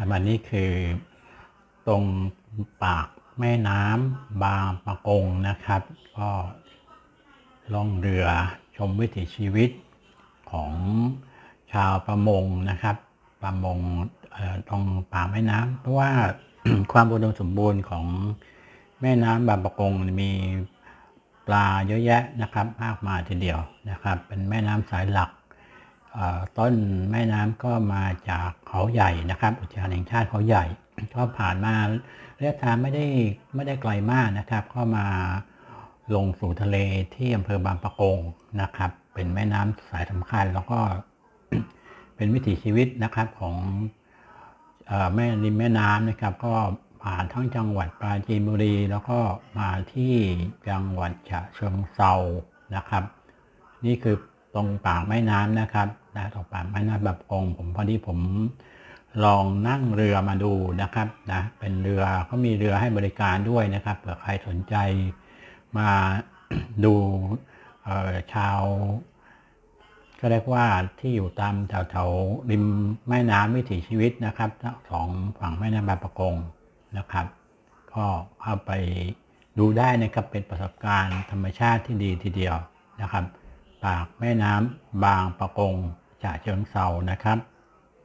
ครับอันนี้คือตรงปากแม่น้ำบางปะกงนะครับ ก็ล่องเรือชมวิถีชีวิตของชาวประมงนะครับ ประมงตรงปากแม่น้ำเพราะว่าความอุดมสมบูรณ์ของแม่น้ำบางปะกงมีปลาเยอะแยะนะครับมากมายทีเดียวนะครับ เป็นแม่น้ำสายหลัก ต้นแม่น้ำก็มาจากเขาใหญ่นะครับ อุทยานแห่งชาติเขาใหญ่ก็ผ่านมาระยะทางไม่ได้ไม่ได้ไกลมากนะครับ ก็มาลงสู่ทะเลที่อำเภอบางปะกงนะครับ เป็นแม่น้ำสายสำคัญ แล้วก็เป็นวิถีชีวิตนะครับของอแม่ริมแม่น้ำนะครับ ก็ผ่านทั้งจังหวัดปราจีนบุรี แล้วก็มาที่จังหวัดฉะเชิงเซานะครับ นี่คือ รงปากแม่น้ำนะครับนะตรงปากแม่น้ำแบบกงผมพอดีผมลองนั่งเรือมาดูนะครับนะเป็นเรือเขามีเรือให้บริการด้วยนะครับเผื่อใครสนใจมาดูชาวก็เรียกว่าที่อยู่ตามแถวๆริมแม่น้ำวิถีชีวิตนะครับสองฝั่งแม่น้ำบางปะกงนะครับ ก็เข้าไปดูได้นะครับเป็นประสบการณ์ธรรมชาติที่ดีทีเดียวนะครับ ปากแม่น้ำบางปะกงฉะเชิงเซานะครับ